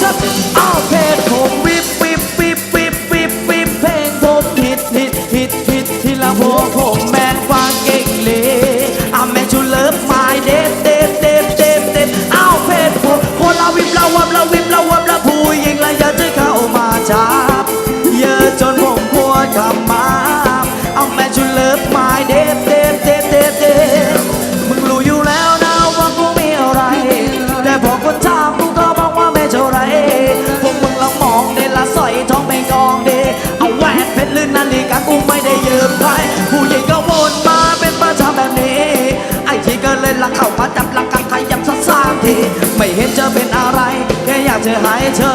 touch. เข้ามาจับหลังกันขยับสักสามที ไม่เห็นเธอเป็นอะไร แค่อยากจะหายเธอ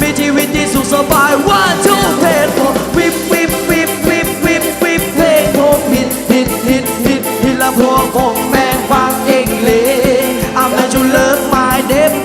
มีชีวิตที่สุขสบายว่าทุกเทโพวิบวิบวิบวิบวิบวิบเพลงผมฮิดฮิตฮิตฮิตฮิตละพวกผมแมงฟังเองเลย I'm not your love my d e a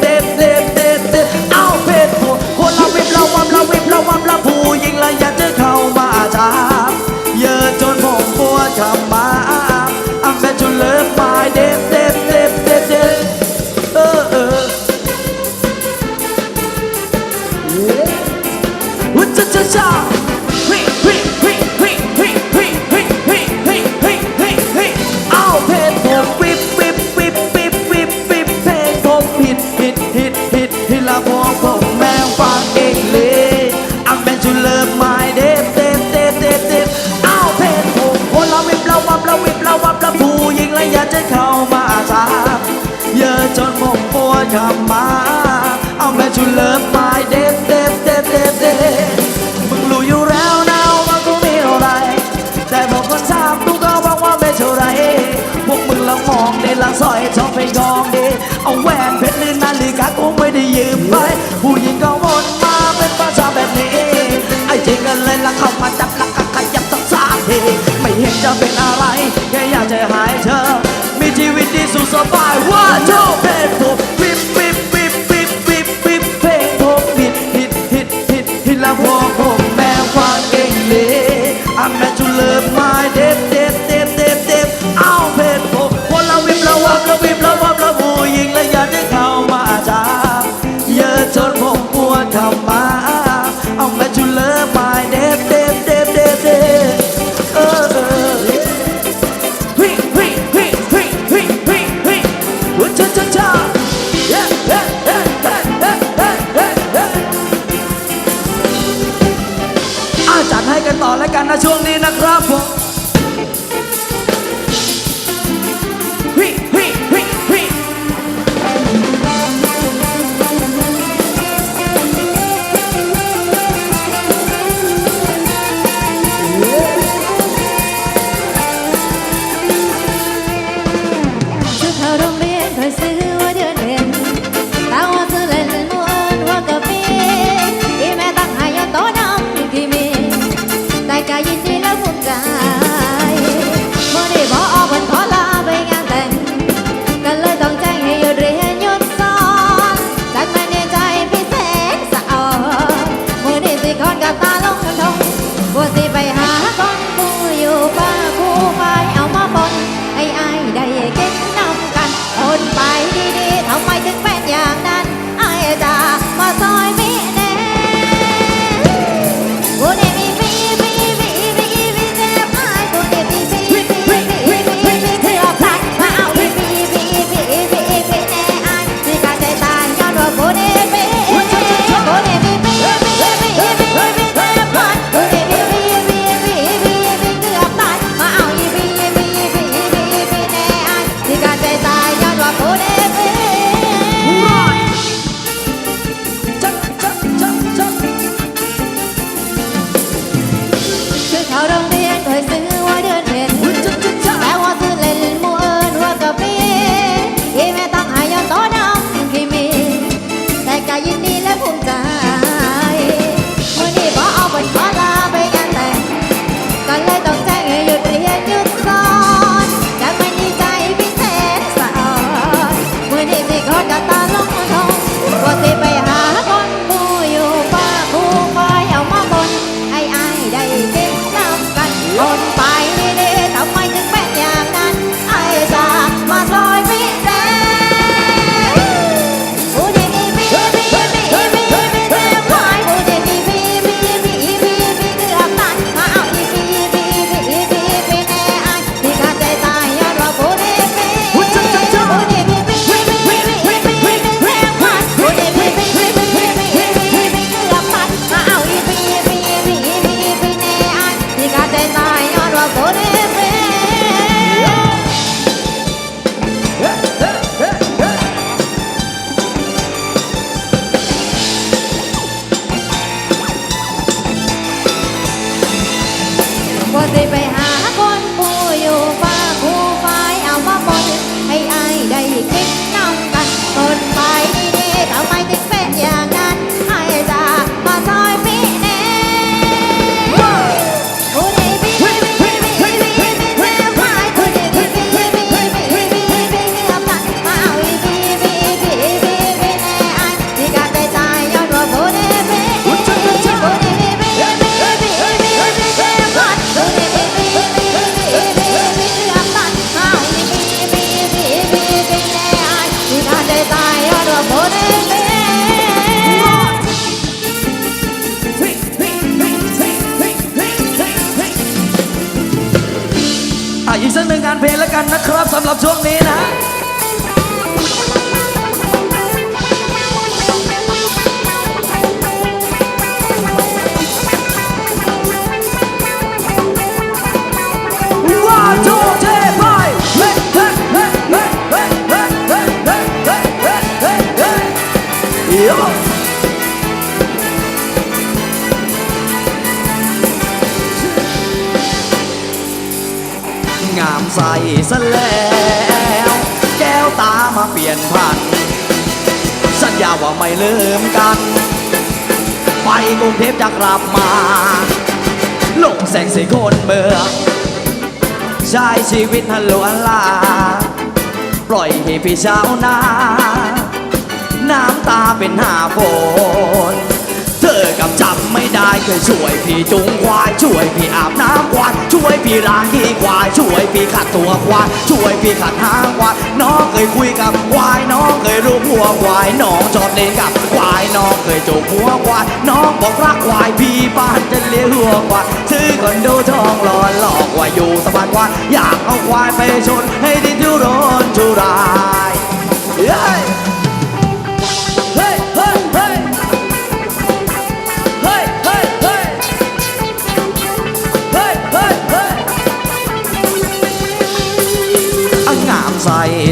ธรรมะ ไม่งองเดเอาแหวนเพชรหรือนาฬิกากูไม่ได้ยืมไป ผู้หญิงก็วนมาเป็นปภาษาแบบนี้ ไอ้จริงกันเลยละเข้ามาจับละกะขยับสักสามทีไม่เห็นจะเป็นอะไรแค่อยากจะหายเธอ dejar. ซะแล้ว แก้วตามาเปลี่ยนพัน สัญญาว่าไม่ลืมกัน ไปกรุงเทพจะกลับมา ลงแสงสีคนเมืองใช้ชีวิตฮัลโหลลา ปล่อยให้พี่เช้านา น้ำตาเป็นหาฝนเธอกับจำไม่ได้เคยช่วยพี่จุงควายช่วยพี่อาบน้ำควาย พี่ล้างขี้ควายช่วยพี่ขัดตัวควายช่วยพี่ขัดหางควายน้องเคยคุยกับควายน้องเคยรู้หัวควายน้องชอบเล่นกับควายน้องเคยจูบหัวควายน้องบอกรักควายพี่บ้านจะเลี้ยงหัวควายซื้อคอนโดทองหล่อหลอกว่าอยู่สะพานควายอยากเอาควายไปชนให้ดินทุรนทุรายเฮ้ย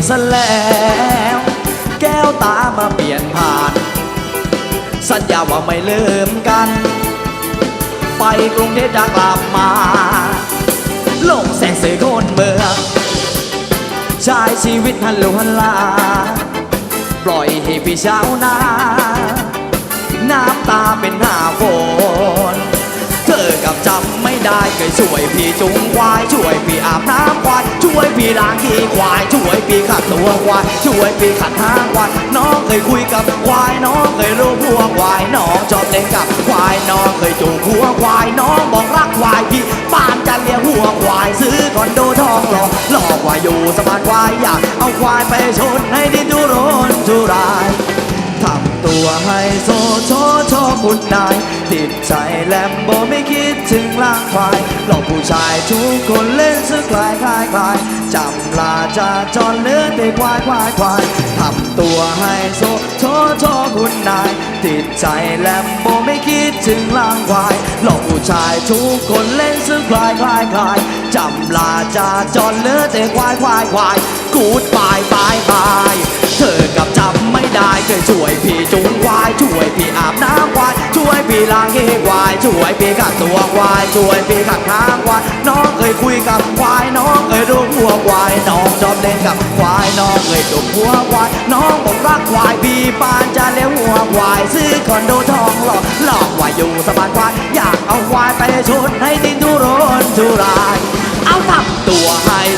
ซะแล้ว แก้วตามาเปลี่ยนผ่าน สัญญาว่าไม่ลืมกัน ไปกรุงเทพจะกลับมาลงแสงสีโคนเมืองใช้ชีวิตฮัลโหลฮัลลา ปล่อยให้พี่ช้านา น้ำตาเป็นหน้าฝน อกับจำไม่ได้เคยช่วยพี่จุงควาย ช่วยพี่อาบน้ำควาย ช่วยพี่ล้างขี้ควาย ช่วยพี่ขัดตัวควาย ช่วยพี่ขัดหางควาย น้องเคยคุยกับควาย น้องเคยรู้หัวควาย น้องชอบเล่นกับควาย น้องเคยจูงหัวควาย น้องบอกรักควายพี่บ้านจะเลี้ยงหัวควาย ซื้อคอนโดทองหล่อหลอกว่าอยู่สะพานควายอยากเอาควายไปชนให้ดินทุรนทุรายำตัวให้โซโชโชคุณนายติดใจแลมโบไม่คิดถึงร่างควายหลอกผู้ชายทุกคนเล่นซึกคลายคลายคลายจำลาจาจรเลือดไปควายควายควายทำตัวให้โซโชโชคุณนายติดใจแลมโบไม่คิดถึงร่างควายหลอกผู้ชายทุกคนเล่นซึกคลายคลายคลาย จำลาจาจรเลือแต่ควายควายควายกูดบายบายบายเธอกับจำไม่ได้เคยช่วยพี่จุงควายช่วยพี่อาบน้ำควายช่วยพี่ล้างขี้ควายช่วยพี่ขัดตัวควายช่วยพี่ขัดหางควายน้องเคยคุยกับควายน้องเคยดูหัวควายน้องชอบเล่นกับควายน้องเคยดูหัวควายน้องบอกรักควายพี่ปานจะเลี้ยงหัวควายซื้อคอนโดทองหลอกหลอกว่าอยู่สะพานควายอยากเอาควายไปชนให้ดินทุรนทุราย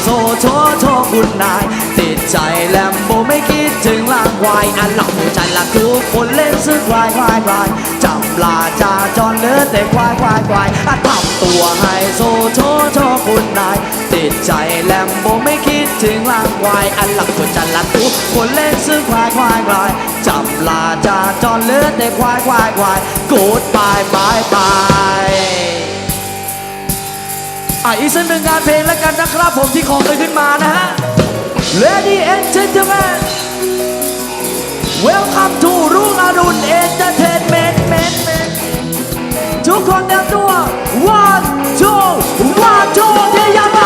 โซโชว์โชว์คุณนายติดใจแลมโบไม่คิดถึงล่างวายอันหลอกหัวใจละทุกคนเล่นซื้อควายควายควายจำลาจาจรเลือดแต่ควายควายควายอันทำตัวไฮโซโชว์โชว์คุณนาย ติดใจแลมโบไม่คิดถึงล่างวายอันหลักหัวใจละทุกคนเล่นซื้อควายควายควายจำลาจาจรเลือดแต่ควายควายควายกูดบายบายบาย อะอีกสักหนึ่งงานเพลงแล้วกันนะครับผมที่ขอเคยขึ้นมานะฮะ Lady and gentlemen Welcome to รุ่งอรุณ Entertainment เมนเมนทุกคนเตรียมตัว one two one two เทียร์ไป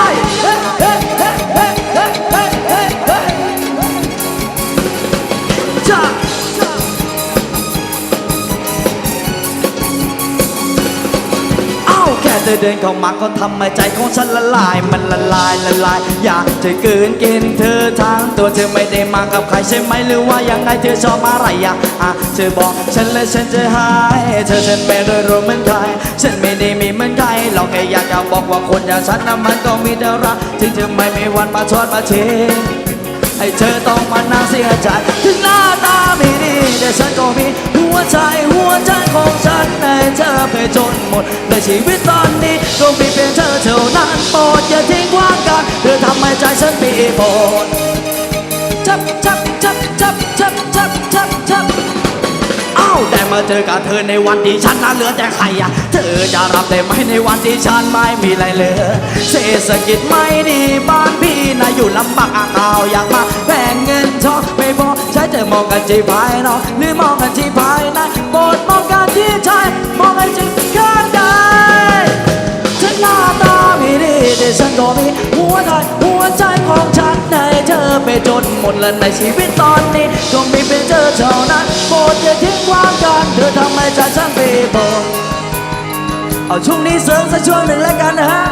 เธอเดินเข้ามาก็ทำให้ใจของฉันละลาย มันละลายละลาย อยากจะกลืนกินเธอทั้งตัวเธอไม่ได้มากับใครใช่ไหมหรือว่ายังไงเธอชอบอะไรอะอะเธอบอกฉันและฉันจะหายเธอฉันไม่รวยรวยเหมือนใครฉันไม่ได้มีเหมือนใครเราแค่อยากจะบอกว่าคนอย่างฉันน่ะมันก็มีแต่รักที่เธอไม่มีวันมาชดมาเช ให้เธอต้องมานั่งเสียใจ ถึงหน้าตาไม่ดี แต่ฉันก็มีหัวใจหัวใจของฉันให้เธอไปจนหมดในชีวิตตอนนี้ก็มีเพียงเธอเท่านั้นโปรดอย่าทิ้งว่างกันเธอทำให้ใจฉันปีโบดจับจับจับจับจับจับจับ แต่เมื่อเจอกับเธอในวันที่ฉันนั้นเหลือแต่ใครอะเธอจะรับได้ไหมในวันที่ฉันไม่มีอะไรเหลือเศรษฐกิจไม่ดีบ้านพี่นะอยู่ลำบากอ่าข่าวอยากมาแบ่งเงินทองไม่พอใช้เธอมองกันที่ภายนอกหรือมองกันที่ภายในโปรดมองกันที่ชายมองให้จริงข้างใดฉันหน้าตาไม่ดีแต่ฉันก็มีหัวใจหัวใจของฉันในเธอไปจนหมดแล้วในชีวิตตอนนี้คงม่เป็น ช่วงนี้เสริมสักช่วงหนึ่งแล้วกันนะฮะ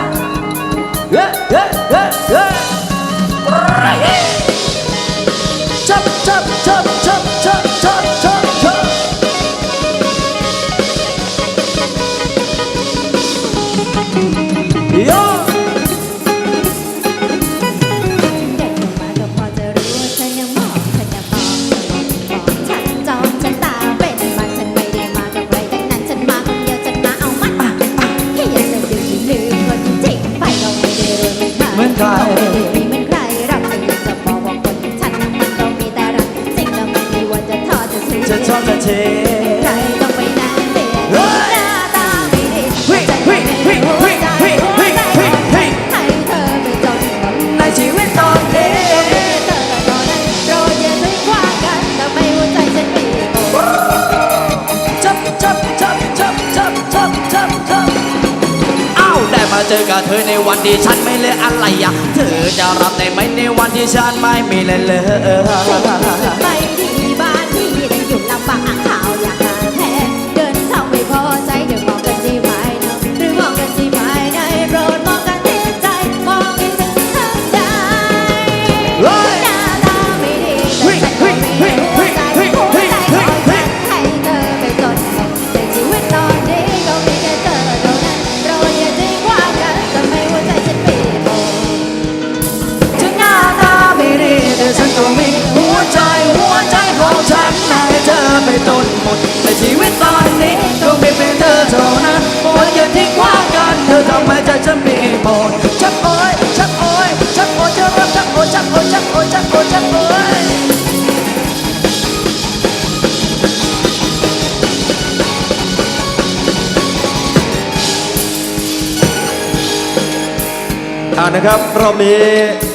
กับเธอในวันที่ฉันไม่เลืออะไรอะเธอจะรับได้ไหมในวันที่ฉันไม่มีเลยเลย ครับรอบนี้